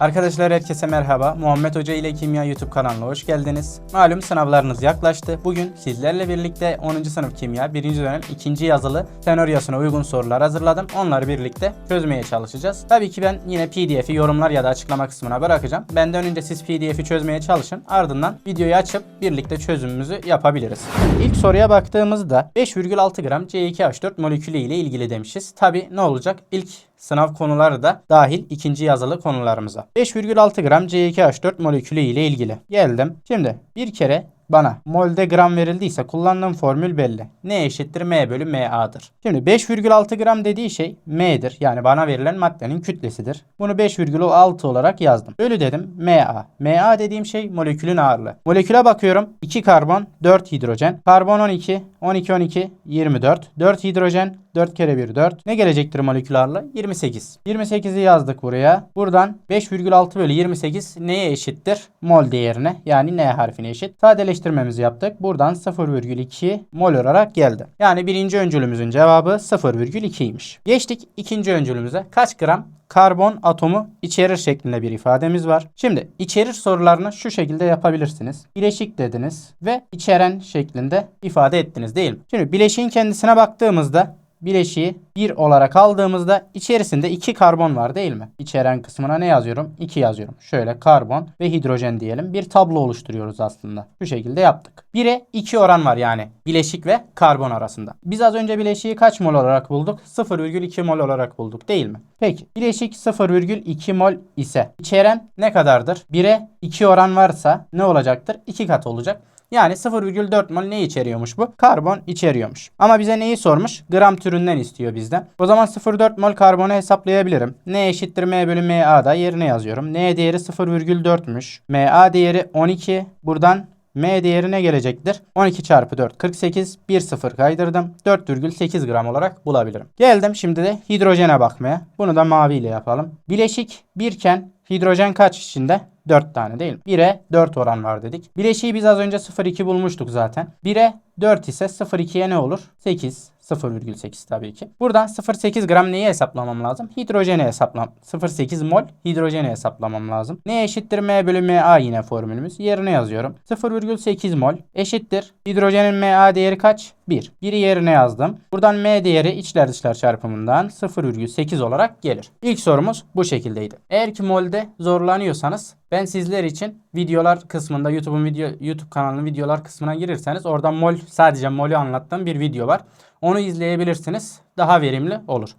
Arkadaşlar herkese merhaba. Muhammed Hoca ile Kimya YouTube kanalına hoş geldiniz. Malum sınavlarınız yaklaştı. Bugün sizlerle birlikte 10. sınıf kimya 1. dönem 2. yazılı senaryosuna uygun sorular hazırladım. Onları birlikte çözmeye çalışacağız. Tabii ki ben yine PDF'i yorumlar ya da açıklama kısmına bırakacağım. Benden önce siz PDF'i çözmeye çalışın. Ardından videoyu açıp birlikte çözümümüzü yapabiliriz. İlk soruya baktığımızda 5,6 gram C2H4 molekülü ile ilgili demişiz. Tabii ne olacak? İlk sınav konuları da dahil ikinci yazılı konularımıza. 5,6 gram C2H4 molekülü ile ilgili. Geldim. Şimdi bir kere bana molde gram verildiyse kullandığım formül belli. N eşittir M bölü MA'dır. Şimdi 5,6 gram dediği şey M'dir. Yani bana verilen maddenin kütlesidir. Bunu 5,6 olarak yazdım. Bölü dedim MA. MA dediğim şey molekülün ağırlığı. Moleküle bakıyorum. 2 karbon, 4 hidrojen. Karbon 12, 12, 12, 24. 4 hidrojen, 4 kere 1 4. Ne gelecektir molekül ağırlığı? 28. 28'i yazdık buraya. Buradan 5,6 bölü 28 neye eşittir? Mol değerine yani N harfine eşit. Sadeleştirmemizi yaptık. Buradan 0,2 mol olarak geldi. Yani birinci öncülümüzün cevabı 0,2'ymiş. Geçtik ikinci öncülümüze. Kaç gram karbon atomu içerir şeklinde bir ifademiz var. Şimdi içerir sorularını şu şekilde yapabilirsiniz. Bileşik dediniz ve içeren şeklinde ifade ettiniz değil mi? Şimdi bileşiğin kendisine baktığımızda bileşiği 1 olarak aldığımızda içerisinde 2 karbon var değil mi? İçeren kısmına ne yazıyorum? 2 yazıyorum. Şöyle karbon ve hidrojen diyelim. Bir tablo oluşturuyoruz aslında. Bu şekilde yaptık. 1'e 2 oran var yani bileşik ve karbon arasında. Biz az önce bileşiği kaç mol olarak bulduk? 0,2 mol olarak bulduk değil mi? Peki bileşik 0,2 mol ise içeren ne kadardır? 1'e 2 oran varsa ne olacaktır? 2 kat olacak. Yani 0,4 mol ne içeriyormuş bu? Karbon içeriyormuş. Ama bize neyi sormuş? Gram türünden istiyor bizden. O zaman 0,4 mol karbonu hesaplayabilirim. N eşittir M bölü MA'da yerine yazıyorum. N değeri 0,4'müş. MA değeri 12. Buradan M değeri ne gelecektir? 12 çarpı 4 48 1 0 kaydırdım. 4,8 gram olarak bulabilirim. Geldim şimdi de hidrojene bakmaya. Bunu da mavi ile yapalım. Bileşik birken hidrojen kaç içinde? 4 tane değil mi? 1'e 4 oran var dedik. Bileşiği biz az önce 0,2 bulmuştuk zaten. 1'e 4 ise 0,2'ye ne olur? 8. 0,8 tabii ki. Buradan 0,8 gram neyi hesaplamam lazım? Hidrojeni hesaplam. 0,8 mol hidrojeni hesaplamam lazım. Ne eşittir M bölü MA yine formülümüz. Yerine yazıyorum. 0,8 mol eşittir. Hidrojenin MA değeri kaç? 1. 1'i yerine yazdım. Buradan M değeri içler dışlar çarpımından 0,8 olarak gelir. İlk sorumuz bu şekildeydi. Eğer ki molde zorlanıyorsanız ben sizler için videolar kısmında YouTube'un video YouTube kanalının videolar kısmına girirseniz oradan mol sadece molü anlattığım bir video var. Onu izleyebilirsiniz. Daha verimli olur.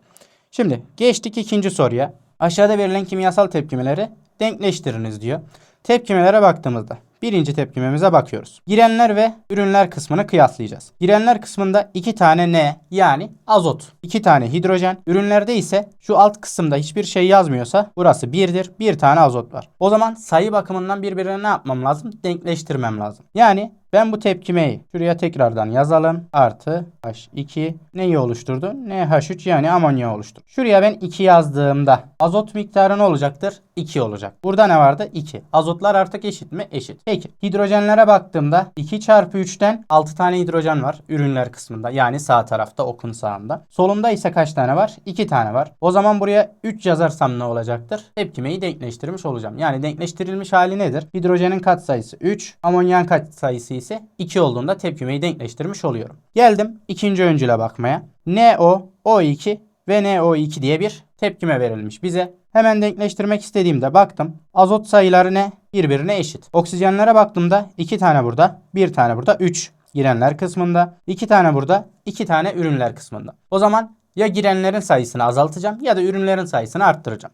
Şimdi geçtik ikinci soruya. Aşağıda verilen kimyasal tepkimeleri denkleştiriniz diyor. Tepkimelere baktığımızda birinci tepkimemize bakıyoruz. Girenler ve ürünler kısmını kıyaslayacağız. Girenler kısmında iki tane N yani azot, iki tane hidrojen. Ürünlerde ise şu alt kısımda hiçbir şey yazmıyorsa burası 1'dir. Bir tane azot var. O zaman sayı bakımından birbirine ne yapmam lazım? Denkleştirmem lazım. Yani ben bu tepkimeyi şuraya tekrardan yazalım. Artı H2 neyi oluşturdu? NH3 yani amonya oluşturdu. Şuraya ben 2 yazdığımda azot miktarı ne olacaktır? 2 olacak. Burada ne vardı? 2. Azotlar artık eşit mi? Eşit. Peki hidrojenlere baktığımda 2 çarpı 3'ten 6 tane hidrojen var ürünler kısmında. Yani sağ tarafta okun sağında. Solumda ise kaç tane var? 2 tane var. O zaman buraya 3 yazarsam ne olacaktır? Tepkimeyi denkleştirmiş olacağım. Yani denkleştirilmiş hali nedir? Hidrojenin katsayısı 3, amonyan katsayısı ise 2 olduğunda tepkimeyi denkleştirmiş oluyorum. Geldim ikinci öncüle bakmaya. NO, O2 ve NO2 diye bir tepkime verilmiş bize. Hemen denkleştirmek istediğimde baktım. Azot sayıları ne? Birbirine eşit. Oksijenlere baktığımda 2 tane burada, 1 tane burada, 3 girenler kısmında, 2 tane burada, 2 tane ürünler kısmında. O zaman ya girenlerin sayısını azaltacağım ya da ürünlerin sayısını arttıracağım.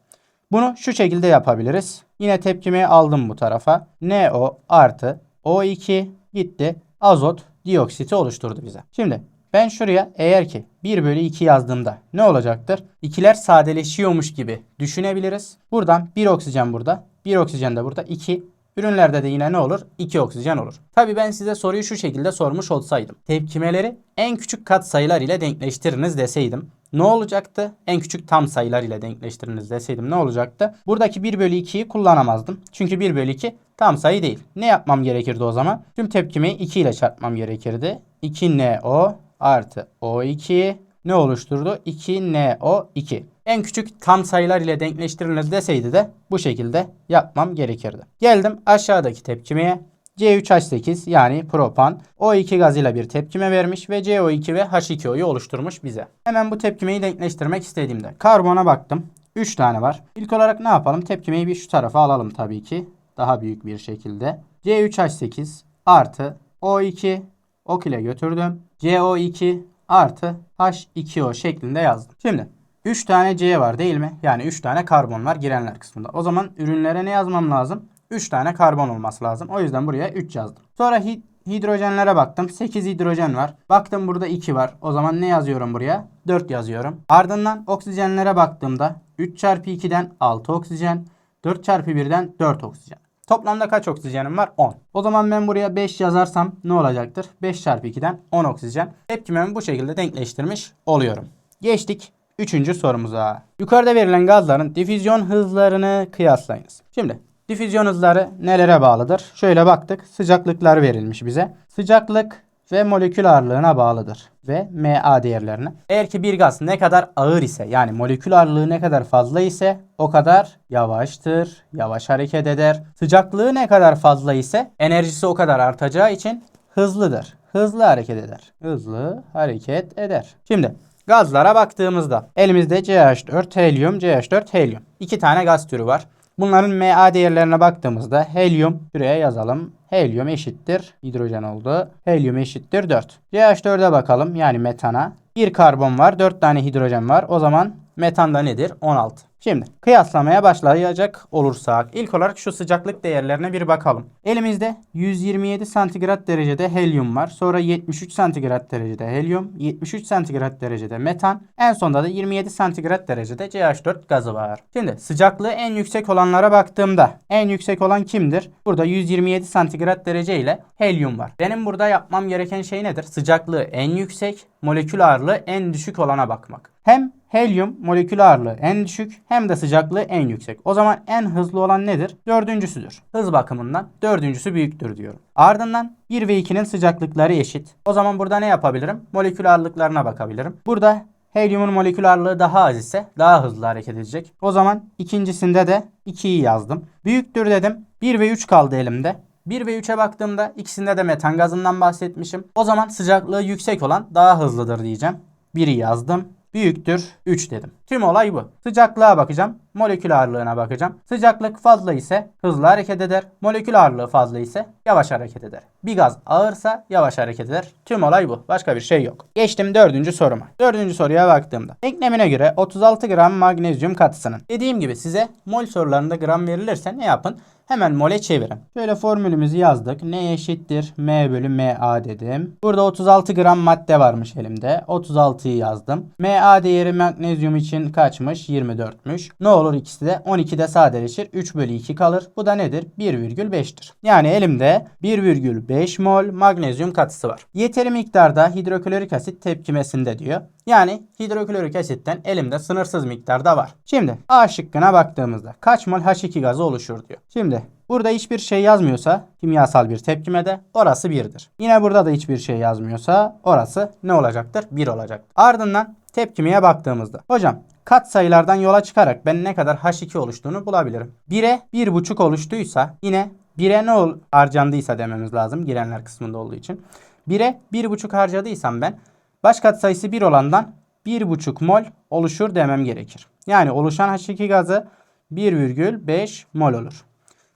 Bunu şu şekilde yapabiliriz. Yine tepkimeyi aldım bu tarafa. NO artı O2 gitti. Azot dioksiti oluşturdu bize. Şimdi ben şuraya eğer ki 1 bölü 2 yazdığımda ne olacaktır? İkiler sadeleşiyormuş gibi düşünebiliriz. Buradan 1 oksijen burada. 1 oksijen de burada. 2 Ürünlerde de yine ne olur? 2 oksijen olur. Tabi ben size soruyu şu şekilde sormuş olsaydım. Tepkimeleri en küçük kat sayılar ile denkleştiriniz deseydim. Ne olacaktı? En küçük tam sayılar ile denkleştiriniz deseydim ne olacaktı? Buradaki 1 bölü 2'yi kullanamazdım. Çünkü 1 bölü 2 tam sayı değil. Ne yapmam gerekirdi o zaman? Tüm tepkimeyi 2 ile çarpmam gerekirdi. 2NO artı O2 ne oluşturdu? 2NO2. En küçük tam sayılar ile denkleştirilir deseydi de bu şekilde yapmam gerekirdi. Geldim aşağıdaki tepkimeye. C3H8 yani propan O2 gazıyla bir tepkime vermiş ve CO2 ve H2O'yu oluşturmuş bize. Hemen bu tepkimeyi denkleştirmek istediğimde karbona baktım. 3 tane var. İlk olarak ne yapalım? Tepkimeyi bir şu tarafa alalım tabii ki. Daha büyük bir şekilde. C3H8 artı O2 ok ile götürdüm. CO2 artı H2O şeklinde yazdım. Şimdi 3 tane C var değil mi? Yani 3 tane karbon var girenler kısmında. O zaman ürünlere ne yazmam lazım? 3 tane karbon olması lazım. O yüzden buraya 3 yazdım. Sonra hi- hidrojenlere baktım. 8 hidrojen var. Baktım burada 2 var. O zaman ne yazıyorum buraya? 4 yazıyorum. Ardından oksijenlere baktığımda 3 çarpı 2'den 6 oksijen. 4 çarpı 1'den 4 oksijen. Toplamda kaç oksijenim var? 10. O zaman ben buraya 5 yazarsam ne olacaktır? 5 çarpı 2'den 10 oksijen. Tepkimemi bu şekilde denkleştirmiş oluyorum. Geçtik Üçüncü sorumuza. Yukarıda verilen gazların difüzyon hızlarını kıyaslayınız. Şimdi difüzyon hızları nelere bağlıdır? Şöyle baktık. Sıcaklıklar verilmiş bize. Sıcaklık ve molekül ağırlığına bağlıdır ve MA değerlerine. Eğer ki bir gaz ne kadar ağır ise yani molekül ağırlığı ne kadar fazla ise o kadar yavaştır, yavaş hareket eder. Sıcaklığı ne kadar fazla ise enerjisi o kadar artacağı için hızlıdır. Hızlı hareket eder. Hızlı hareket eder. Şimdi Gazlara baktığımızda elimizde CH4 helyum, CH4 helyum. İki tane gaz türü var. Bunların MA değerlerine baktığımızda helyum şuraya yazalım. Helyum eşittir hidrojen oldu. Helyum eşittir 4. CH4'e bakalım yani metana. Bir karbon var, 4 tane hidrojen var. O zaman metanda nedir? 16. Şimdi kıyaslamaya başlayacak olursak ilk olarak şu sıcaklık değerlerine bir bakalım. Elimizde 127 santigrat derecede helyum var. Sonra 73 santigrat derecede helyum, 73 santigrat derecede metan. En sonda da 27 santigrat derecede CH4 gazı var. Şimdi sıcaklığı en yüksek olanlara baktığımda en yüksek olan kimdir? Burada 127 santigrat derece ile helyum var. Benim burada yapmam gereken şey nedir? Sıcaklığı en yüksek, molekül ağırlığı en düşük olana bakmak. Hem helyum molekül ağırlığı en düşük hem de sıcaklığı en yüksek. O zaman en hızlı olan nedir? Dördüncüsüdür. Hız bakımından dördüncüsü büyüktür diyorum. Ardından 1 ve 2'nin sıcaklıkları eşit. O zaman burada ne yapabilirim? Molekül ağırlıklarına bakabilirim. Burada helyumun molekül ağırlığı daha az ise daha hızlı hareket edecek. O zaman ikincisinde de 2'yi yazdım. Büyüktür dedim. 1 ve 3 kaldı elimde. 1 ve 3'e baktığımda ikisinde de metan gazından bahsetmişim. O zaman sıcaklığı yüksek olan daha hızlıdır diyeceğim. 1'i yazdım büyüktür 3 dedim. Tüm olay bu. Sıcaklığa bakacağım. Molekül ağırlığına bakacağım. Sıcaklık fazla ise hızlı hareket eder. Molekül ağırlığı fazla ise yavaş hareket eder. Bir gaz ağırsa yavaş hareket eder. Tüm olay bu. Başka bir şey yok. Geçtim dördüncü soruma. Dördüncü soruya baktığımda. Denklemine göre 36 gram magnezyum katısının. Dediğim gibi size mol sorularında gram verilirse ne yapın? Hemen mole çevirin. Şöyle formülümüzü yazdık. Ne eşittir? M bölü MA dedim. Burada 36 gram madde varmış elimde. 36'yı yazdım. MA değeri magnezyum için kaçmış? 24'müş. Ne olur ikisi de 12'de sadeleşir. 3 bölü 2 kalır. Bu da nedir? 1,5'tir. Yani elimde 1,5 mol magnezyum katısı var. Yeteri miktarda hidroklorik asit tepkimesinde diyor. Yani hidroklorik asitten elimde sınırsız miktarda var. Şimdi A şıkkına baktığımızda kaç mol H2 gazı oluşur diyor. Şimdi burada hiçbir şey yazmıyorsa kimyasal bir tepkimede orası 1'dir. Yine burada da hiçbir şey yazmıyorsa orası ne olacaktır? 1 olacaktır. Ardından tepkimeye baktığımızda. Hocam kat sayılardan yola çıkarak ben ne kadar H2 oluştuğunu bulabilirim. 1'e 1,5 oluştuysa yine 1'e ne ol harcandıysa dememiz lazım girenler kısmında olduğu için. 1'e 1,5 harcadıysam ben baş kat sayısı 1 olandan 1,5 mol oluşur demem gerekir. Yani oluşan H2 gazı 1,5 mol olur.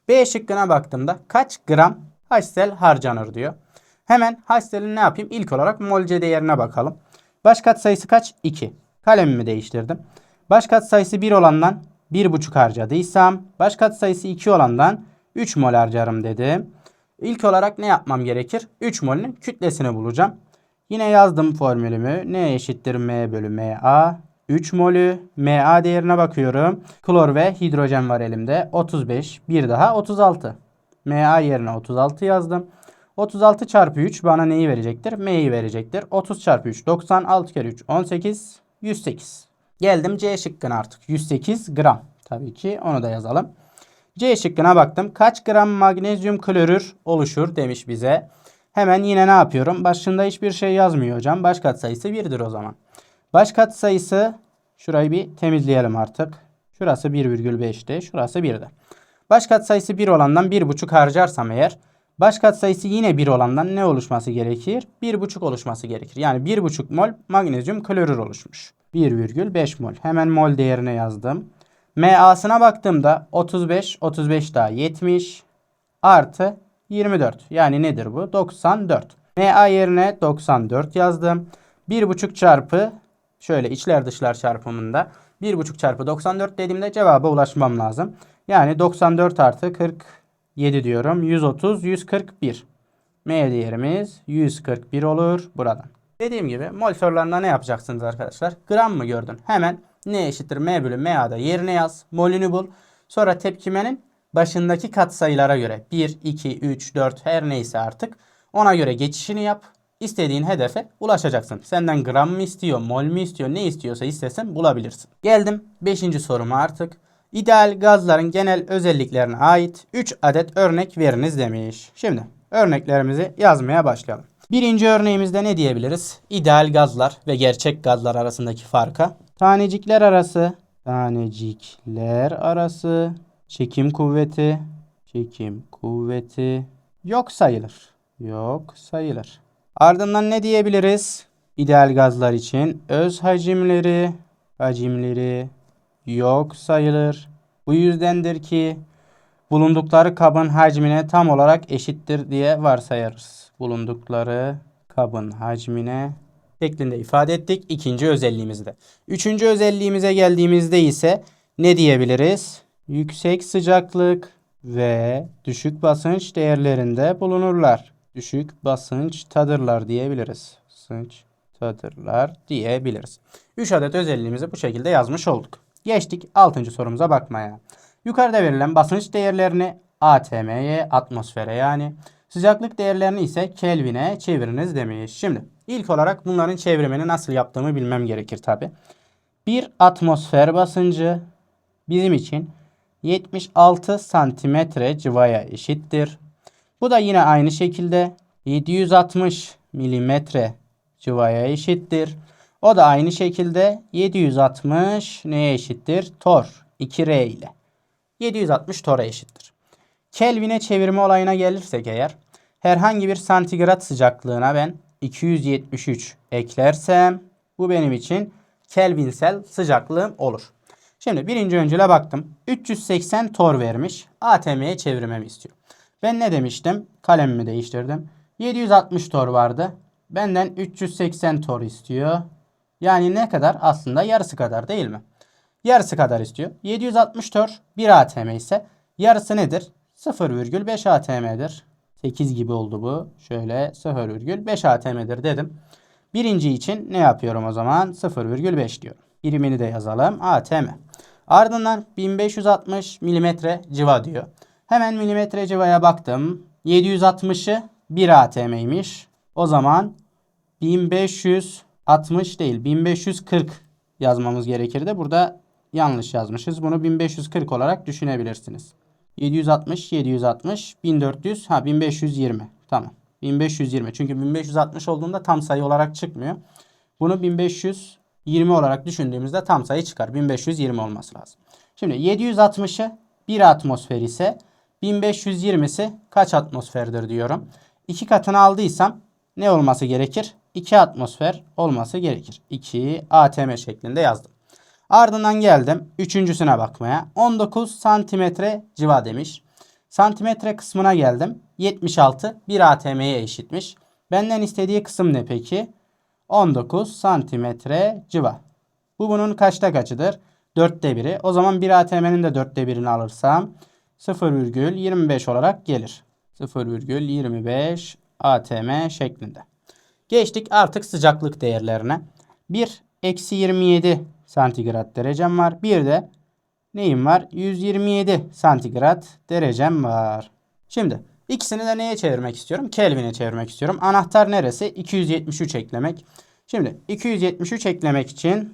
B şıkkına baktığımda kaç gram HCl harcanır diyor. Hemen HCl'in ne yapayım? İlk olarak molce değerine bakalım. Baş kat sayısı kaç? 2. Kalemimi değiştirdim. Baş kat sayısı 1 olandan 1,5 harcadıysam baş kat sayısı 2 olandan 3 mol harcarım dedim. İlk olarak ne yapmam gerekir? 3 molün kütlesini bulacağım. Yine yazdım formülümü. Ne eşittir M bölü MA? 3 molü. MA değerine bakıyorum. Klor ve hidrojen var elimde. 35. Bir daha 36. MA yerine 36 yazdım. 36 çarpı 3 bana neyi verecektir? M'yi verecektir. 30 çarpı 3 90. 6 kere 3 18. 108. Geldim C şıkkına artık. 108 gram. Tabii ki onu da yazalım. C şıkkına baktım. Kaç gram magnezyum klorür oluşur demiş bize. Hemen yine ne yapıyorum? Başında hiçbir şey yazmıyor hocam. Baş katsayısı 1'dir o zaman. Baş katsayısı şurayı bir temizleyelim artık. Şurası 1,5'ti. Şurası 1'di. Baş katsayısı 1 olandan 1,5 harcarsam eğer baş katsayısı yine 1 olandan ne oluşması gerekir? 1,5 oluşması gerekir. Yani 1,5 mol magnezyum klorür oluşmuş. 1,5 mol. Hemen mol değerine yazdım. MA'sına baktığımda 35, 35 daha 70 artı 24. Yani nedir bu? 94. MA yerine 94 yazdım. 1,5 çarpı şöyle içler dışlar çarpımında 1,5 çarpı 94 dediğimde cevaba ulaşmam lazım. Yani 94 artı 47 diyorum. 130, 141. M değerimiz 141 olur buradan. Dediğim gibi mol sorularında ne yapacaksınız arkadaşlar? Gram mı gördün? Hemen ne eşittir M bölü MA'da yerine yaz. Molünü bul. Sonra tepkimenin başındaki katsayılara göre 1, 2, 3, 4 her neyse artık ona göre geçişini yap. İstediğin hedefe ulaşacaksın. Senden gram mı istiyor, mol mu istiyor, ne istiyorsa istesen bulabilirsin. Geldim 5. soruma artık. İdeal gazların genel özelliklerine ait 3 adet örnek veriniz demiş. Şimdi örneklerimizi yazmaya başlayalım. Birinci örneğimizde ne diyebiliriz? İdeal gazlar ve gerçek gazlar arasındaki farka. Tanecikler arası, tanecikler arası çekim kuvveti, çekim kuvveti yok sayılır. Yok sayılır. Ardından ne diyebiliriz? İdeal gazlar için öz hacimleri, hacimleri yok sayılır. Bu yüzdendir ki bulundukları kabın hacmine tam olarak eşittir diye varsayarız. Bulundukları kabın hacmine şeklinde ifade ettik ikinci özelliğimizde. Üçüncü özelliğimize geldiğimizde ise ne diyebiliriz? Yüksek sıcaklık ve düşük basınç değerlerinde bulunurlar. Düşük basınç tadırlar diyebiliriz. Basınç tadırlar diyebiliriz. 3 adet özelliğimizi bu şekilde yazmış olduk. Geçtik 6. sorumuza bakmaya. Yukarıda verilen basınç değerlerini ATM'ye, atmosfere yani sıcaklık değerlerini ise Kelvin'e çeviriniz demiş. Şimdi ilk olarak bunların çevrimini nasıl yaptığımı bilmem gerekir tabi. Bir atmosfer basıncı bizim için 76 santimetre civaya eşittir. Bu da yine aynı şekilde 760 milimetre civaya eşittir. O da aynı şekilde 760 neye eşittir? Tor 2R ile. 760 tora eşittir. Kelvin'e çevirme olayına gelirsek eğer herhangi bir santigrat sıcaklığına ben 273 eklersem bu benim için kelvinsel sıcaklığım olur. Şimdi birinci öncüle baktım. 380 tor vermiş. ATM'ye çevirmemi istiyor. Ben ne demiştim? Kalemimi değiştirdim. 760 tor vardı. Benden 380 tor istiyor. Yani ne kadar? Aslında yarısı kadar değil mi? Yarısı kadar istiyor. 760 tor 1 ATM ise yarısı nedir? 0,5 ATM'dir. 8 gibi oldu bu. Şöyle 0,5 ATM'dir dedim. Birinci için ne yapıyorum o zaman? 0,5 diyorum. Birimini de yazalım. ATM. Ardından 1560 milimetre civa diyor. Hemen milimetre civaya baktım. 760'ı 1 ATM'ymiş. O zaman 1560 değil 1540 yazmamız gerekirdi. Burada yanlış yazmışız. Bunu 1540 olarak düşünebilirsiniz. 760, 760, 1400, ha 1520. Tamam. 1520. Çünkü 1560 olduğunda tam sayı olarak çıkmıyor. Bunu 1520 olarak düşündüğümüzde tam sayı çıkar. 1520 olması lazım. Şimdi 760'ı 1 atmosfer ise 1520'si kaç atmosferdir diyorum. 2 katını aldıysam ne olması gerekir? 2 atmosfer olması gerekir. 2 ATM şeklinde yazdım. Ardından geldim üçüncüsüne bakmaya. 19 santimetre civa demiş. Santimetre kısmına geldim. 76 1 ATM'ye eşitmiş. Benden istediği kısım ne peki? 19 santimetre civa. Bu bunun kaçta kaçıdır? 4'te 1'i. O zaman 1 ATM'nin de 4'te 1'ini alırsam 0,25 olarak gelir. 0,25 ATM şeklinde. Geçtik artık sıcaklık değerlerine. 1 eksi 27 santigrat derecem var. Bir de neyim var? 127 santigrat derecem var. Şimdi ikisini de neye çevirmek istiyorum? Kelvin'e çevirmek istiyorum. Anahtar neresi? 273 eklemek. Şimdi 273 eklemek için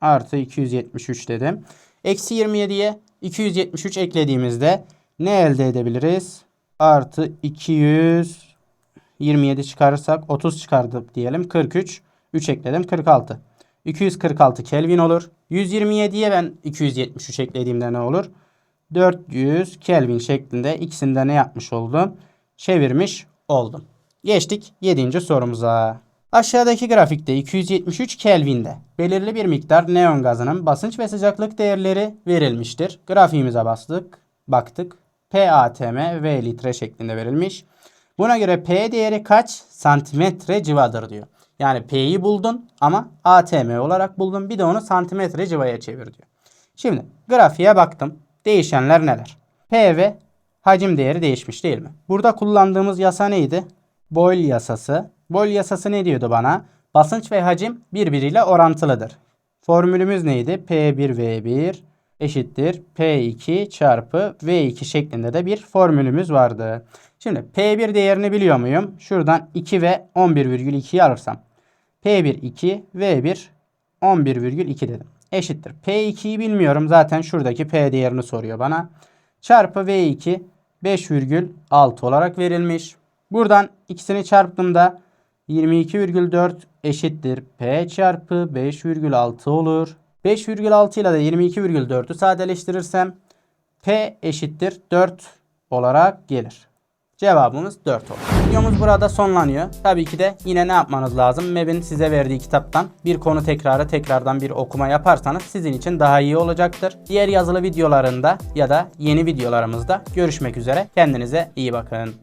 artı 273 dedim. Eksi 27'ye 273 eklediğimizde ne elde edebiliriz? Artı 227 çıkarırsak 30 çıkardık diyelim. 43. 3 ekledim 46. 246 Kelvin olur. 127'ye ben 273 eklediğimde ne olur? 400 Kelvin şeklinde ikisinde ne yapmış oldum? Çevirmiş oldum. Geçtik 7. sorumuza. Aşağıdaki grafikte 273 Kelvin'de belirli bir miktar neon gazının basınç ve sıcaklık değerleri verilmiştir. Grafiğimize bastık, baktık. P atm V litre şeklinde verilmiş. Buna göre P değeri kaç santimetre civadır diyor. Yani P'yi buldun ama atm olarak buldun. Bir de onu santimetre civaya çevir diyor. Şimdi grafiğe baktım. Değişenler neler? P ve hacim değeri değişmiş değil mi? Burada kullandığımız yasa neydi? Boyle yasası. Boyle yasası ne diyordu bana? Basınç ve hacim birbiriyle orantılıdır. Formülümüz neydi? P1V1 eşittir P2 çarpı V2 şeklinde de bir formülümüz vardı. Şimdi P1 değerini biliyor muyum? Şuradan 2 ve 11,2'yi alırsam. P1 2, V1 11,2 dedim. Eşittir. P2'yi bilmiyorum. Zaten şuradaki P değerini soruyor bana. Çarpı V2 5,6 olarak verilmiş. Buradan ikisini çarptığımda 22,4 eşittir. P çarpı 5,6 olur. 5,6 ile de 22,4'ü sadeleştirirsem P eşittir 4 olarak gelir. Cevabımız 4 olur. Videomuz burada sonlanıyor. Tabii ki de yine ne yapmanız lazım? MEB'in size verdiği kitaptan bir konu tekrarı tekrardan bir okuma yaparsanız sizin için daha iyi olacaktır. Diğer yazılı videolarında ya da yeni videolarımızda görüşmek üzere. Kendinize iyi bakın.